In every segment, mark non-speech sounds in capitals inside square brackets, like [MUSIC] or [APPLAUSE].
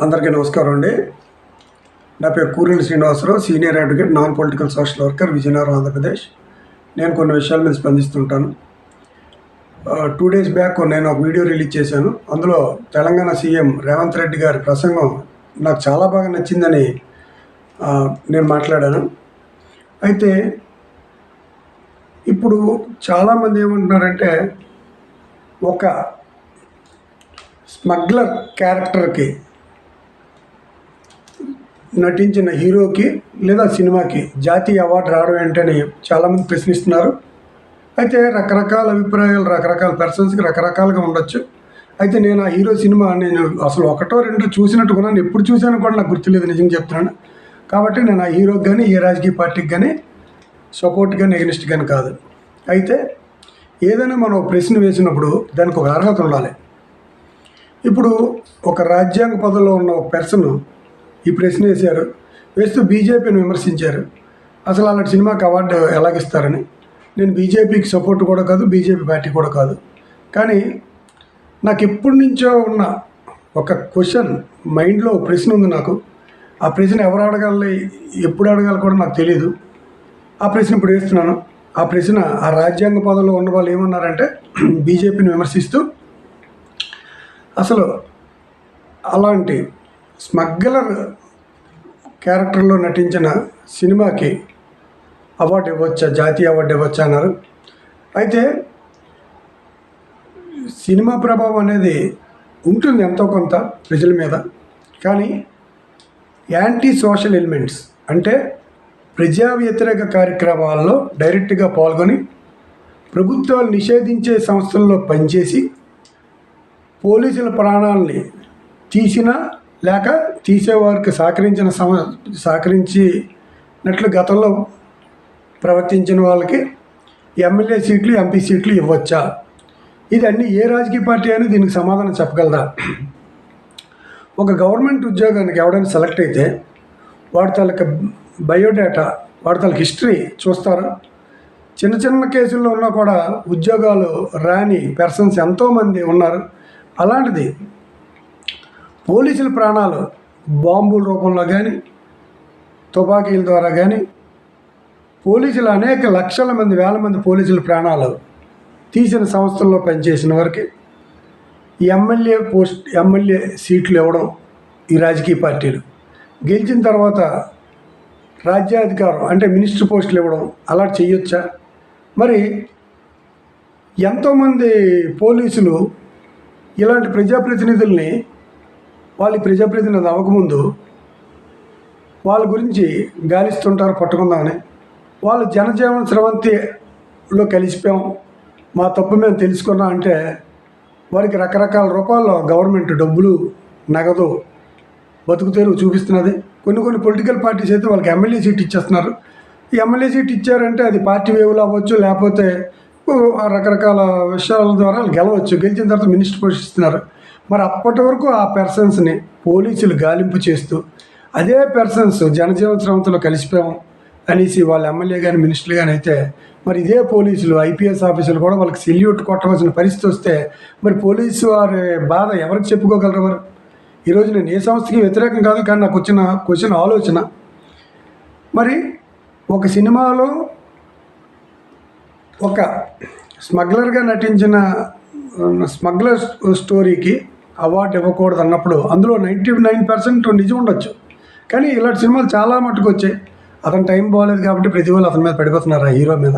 అందరికీ నమస్కారం అండి. నా పేరు Kurelli Srinivasarao senior advocate non political social worker Vizianagaram Andhra Pradesh. నేను కొన్ని విషయాల మీద స్పందిస్తుంటాను. టూ డేస్ బ్యాక్ నేను ఒక వీడియో రిలీజ్ చేశాను. అందులో తెలంగాణ సీఎం రేవంత్ రెడ్డి గారి ప్రసంగం నాకు చాలా బాగా నచ్చిందని నేను మాట్లాడాను. అయితే ఇప్పుడు చాలామంది ఏమంటున్నారంటే ఒక స్మగ్లర్ క్యారెక్టర్కి నటించిన హీరోకి లేదా సినిమాకి జాతీయ అవార్డు రావడం ఏంటని చాలామంది ప్రశ్నిస్తున్నారు. అయితే రకరకాల అభిప్రాయాలు రకరకాల పర్సన్స్కి రకరకాలుగా ఉండొచ్చు. అయితే నేను ఆ హీరో సినిమా నేను అసలు ఒకటో రెండో చూసినట్టు కూడా ఎప్పుడు చూశాను కూడా నాకు గుర్తులేదు నిజం చెప్తున్నాను. కాబట్టి నేను ఆ హీరోకి కానీ ఏ రాజకీయ పార్టీకి కానీ సపోర్ట్ కానీ ఎగనిస్ట్ కానీ కాదు. అయితే ఏదైనా మనం ప్రశ్న వేసినప్పుడు దానికి ఒక అర్హత ఉండాలి. ఇప్పుడు ఒక రాజ్యాంగ పదవిలో ఉన్న ఒక పర్సన్ ఈ ప్రశ్న వేశారు. వేస్తూ బీజేపీని విమర్శించారు. అసలు అలాంటి సినిమాకి అవార్డు ఎలాగిస్తారని. నేను బీజేపీకి సపోర్ట్ కూడా కాదు బీజేపీ పార్టీ కూడా కాదు. కానీ నాకు ఎప్పటి నుంచో ఉన్న ఒక క్వశ్చన్ మైండ్లో ప్రశ్న ఉంది నాకు. ఆ ప్రశ్న ఎవరు అడగాలి ఎప్పుడు అడగాలి కూడా నాకు తెలియదు ఆ ప్రశ్న ఇప్పుడు వేస్తున్నాను. ఆ ప్రశ్న ఆ రాజ్యాంగ పదంలో ఉన్న వాళ్ళు ఏమన్నారంటే [CLEARS THROAT] బీజేపీని విమర్శిస్తూ అసలు అలాంటి స్మగ్లర్ క్యారెక్టర్లో నటించిన సినిమాకి అవార్డు ఇవ్వచ్చా జాతీయ అవార్డు ఇవ్వచ్చా అన్నారు. అయితే సినిమా ప్రభావం అనేది ఉంటుంది ఎంతో కొంత ప్రజల మీద కానీ యాంటీ సోషల్ ఎలిమెంట్స్ అంటే ప్రజా వ్యతిరేక కార్యక్రమాల్లో డైరెక్ట్గా పాల్గొని ప్రభుత్వాలు నిషేధించే సంస్థల్లో పనిచేసి పోలీసుల ప్రాణాలని తీసినా లేక తీసేవారికి సహకరించిన సమ సహకరించినట్లు గతంలో ప్రవర్తించిన వాళ్ళకి ఎమ్మెల్యే సీట్లు ఎంపీ సీట్లు ఇవ్వచ్చా? ఇది అన్ని ఏ రాజకీయ పార్టీ అని దీనికి సమాధానం చెప్పగలరా ఒక గవర్నమెంట్ ఉద్యోగానికి ఎవడైనా సెలెక్ట్ అయితే వాడి తాలూకా బయోడేటా వాడి తాలూకా హిస్టరీ చూస్తారు? చిన్న చిన్న కేసుల్లో ఉన్నా కూడా ఉద్యోగాలు రాని పర్సన్స్ ఎంతోమంది ఉన్నారు. అలాంటిది పోలీసుల ప్రాణాలు బాంబుల రూపంలో కానీ తుపాకీల ద్వారా కానీ పోలీసులు అనేక లక్షల మంది వేల మంది పోలీసుల ప్రాణాలు తీసిన సంస్థల్లో పనిచేసిన వారికి ఎమ్మెల్యే పోస్ట్ ఎమ్మెల్యే సీట్లు ఇవ్వడం ఈ రాజకీయ పార్టీలు. గెలిచిన తర్వాత రాజ్యాధికారం అంటే మినిస్టర్ పోస్టులు ఇవ్వడం అలా చేయొచ్చా? మరి ఎంతోమంది పోలీసులు ఇలాంటి ప్రజాప్రతినిధుల్ని వాళ్ళు ప్రజాప్రతినిధులు అవ్వకముందు వాళ్ళ గురించి గాలిస్తుంటారు పట్టుకుందామని. వాళ్ళు జనజీవన స్రవంతిలో కలిసిపోయాం. మా తప్పు మేము తెలుసుకున్నాం అంటే వారికి రకరకాల రూపాల్లో గవర్నమెంట్ డబ్బులు నగదు బతుకుతేరు చూపిస్తున్నది. కొన్ని కొన్ని పొలిటికల్ పార్టీస్ అయితే వాళ్ళకి ఎమ్మెల్యే సీట్ ఇచ్చేస్తున్నారు. ఈ ఎమ్మెల్యే సీట్ ఇచ్చారంటే అది పార్టీ వేవులు అవ్వచ్చు లేకపోతే రకరకాల విషయాల ద్వారా వాళ్ళు గెలవచ్చు. గెలిచిన తర్వాత మినిస్టర్ పోషిస్తున్నారు. మరి అప్పటి వరకు ఆ పర్సన్స్ని పోలీసులు గాలింపు చేస్తూ అదే పర్సన్స్ జనజీవన స్రవంతిలో కలిసిపోయాం అనేసి వాళ్ళ ఎమ్మెల్యే కానీ మినిస్టర్లు కానీ అయితే మరి ఇదే పోలీసులు ఐపీఎస్ ఆఫీసులు కూడా వాళ్ళకి సెల్యూట్ కొట్టవలసిన పరిస్థితి వస్తే మరి పోలీసు వారి బాధ ఎవరికి చెప్పుకోగలరు వారు ఈరోజు నేను ఏ సంస్థకి వ్యతిరేకం కాదు కానీ నాకు వచ్చిన క్వశ్చన్ ఆలోచన. మరి ఒక సినిమాలో ఒక స్మగ్లర్గా నటించిన స్మగ్లర్ స్టోరీకి అవార్డు ఇవ్వకూడదు అన్నప్పుడు అందులో నైంటీ నైన్ పర్సెంట్ నిజం ఉండొచ్చు. కానీ ఇలాంటి సినిమాలు చాలా మట్టుకు వచ్చాయి. అతను టైం బాగాలేదు కాబట్టి ప్రతి వాళ్ళు అతని మీద పడిపోతున్నారు ఆ హీరో మీద.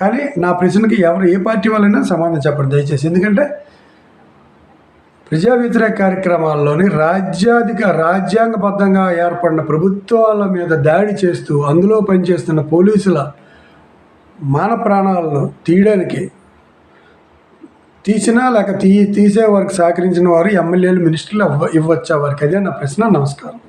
కానీ నా ప్రశ్నకి ఎవరు ఏ పార్టీ వాళ్ళైనా సమాధానం చెప్పండి దయచేసి. ఎందుకంటే ప్రజా వ్యతిరేక కార్యక్రమాల్లోని రాజ్యాధిక రాజ్యాంగబద్ధంగా ఏర్పడిన ప్రభుత్వాల మీద దాడి చేస్తూ అందులో పనిచేస్తున్న పోలీసుల మాన ప్రాణాలను తీయడానికి తీసినా లేక తీ తీసే వారికి సహకరించిన వారు ఎమ్మెల్యేలు మినిస్టర్లు ఇవ్వ ఇవ్వచ్చా వారికి. అదే నా ప్రశ్న. నమస్కారం.